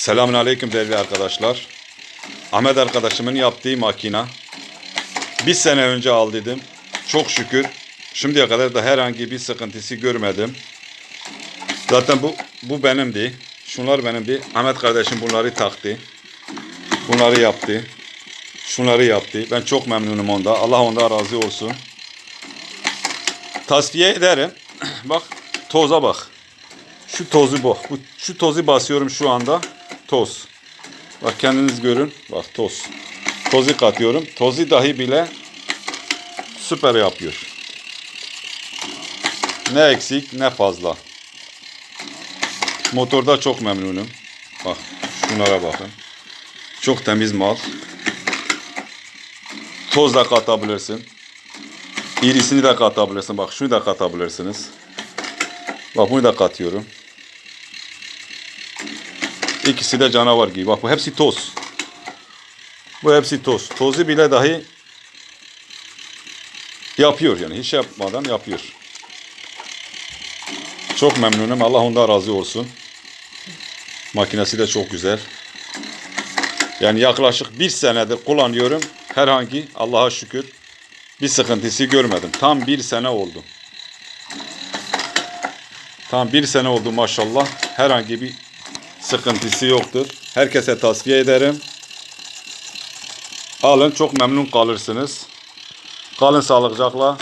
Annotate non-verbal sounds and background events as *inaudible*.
Selamun Aleyküm değerli arkadaşlar. Ahmet arkadaşımın yaptığı makina. Bir sene önce aldıydım. Çok şükür. Şimdiye kadar da herhangi bir sıkıntısı görmedim. Zaten bu bu benimdi. Şunlar benimdi. Ahmet kardeşim bunları taktı. Bunları yaptı. Şunları yaptı. Ben çok memnunum onda. Allah ondan razı olsun. Tasfiye ederim. *clears throat* Bak toza bak. Şu tozu bu. bu. Şu tozu basıyorum şu anda. Toz. Bak kendiniz görün. Bak toz. Tozu katıyorum. Tozu dahi bile süper yapıyor. Ne eksik ne fazla. Motorda çok memnunum. Bak şunlara bakın. Çok temiz mal. Toz da katabilirsin. İrisini de katabilirsin. Bak şunu da katabilirsiniz. Bak bunu da katıyorum. İkisi de canavar gibi. Bak bu hepsi toz. Bu hepsi toz. Tozu bile dahi yapıyor yani. Hiç yapmadan yapıyor. Çok memnunum. Allah ondan razı olsun. Makinesi de çok güzel. Yani yaklaşık bir senedir kullanıyorum. Herhangi Allah'a şükür bir sıkıntısı görmedim. Tam bir sene oldu. Tam bir sene oldu maşallah. Herhangi bir sıkıntısı yoktur. Herkese tavsiye ederim. Alın çok memnun kalırsınız. Kalın sağlıcakla.